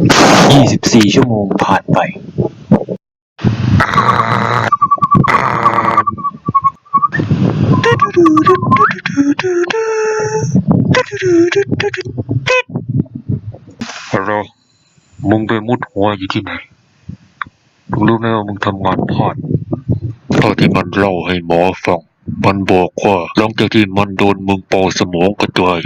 24ชั่วโมงผ่านไปฮัลโหลมึงไปมุดหัวอยู่ที่ไหน มึงรู้ไหมว่ามึงทำงานพลาดเท่าที่มันเล่าให้หมอฟัง มันบอกว่าหลังจากที่มันโดนมึงเป่าสมองกระจาย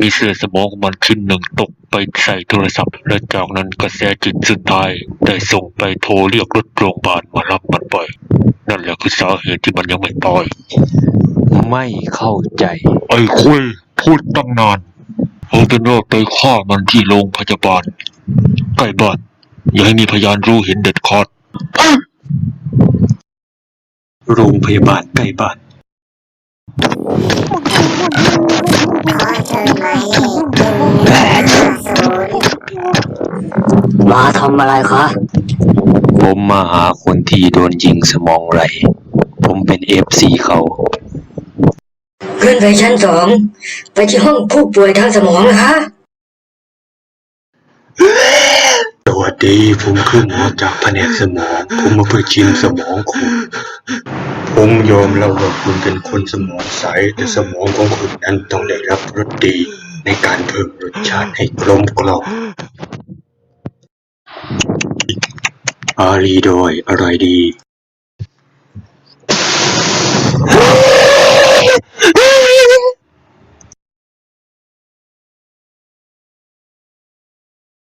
มีเศษสมองของมันชิ้นหนึ่งตกไปใส่โทรศัพท์ และจากนั้นกระแสจิตสุดท้ายได้ส่งไปโทรเรียกรถโรงพยาบาลมารับมันไป นั่นแหละคือสาเหตุที่มันยังไม่ตาย ไม่เข้าใจ ไอ้คุยพูดตั้งนานเอาเป็นว่าไปฆ่ามันที่โรงพยาบาลใกล้บ้านอย่าให้มีพยานรู้เห็นเด็ดขาดโรงพยาบาลใกล้บ้าน มาทำอะไรคะ ผมมาหาคนที่โดนยิงสมองไหลผมเป็นเอฟซีเขาขึ้นไปชั้นสอง ไปที่ห้องผู้ป่วยทางสมองนะคะ สวัสดี ผมคือหมอจากแผนกสมอง ผมมาเพื่อชิมสมองคุณ ผมยอมรับว่าคุณเป็นคนสมองใสแต่สมองของคุณนั้นต้องได้รับรสดีในการเพิ่มรสชาติให้กลมกล่อมอารีดอยอะไรดี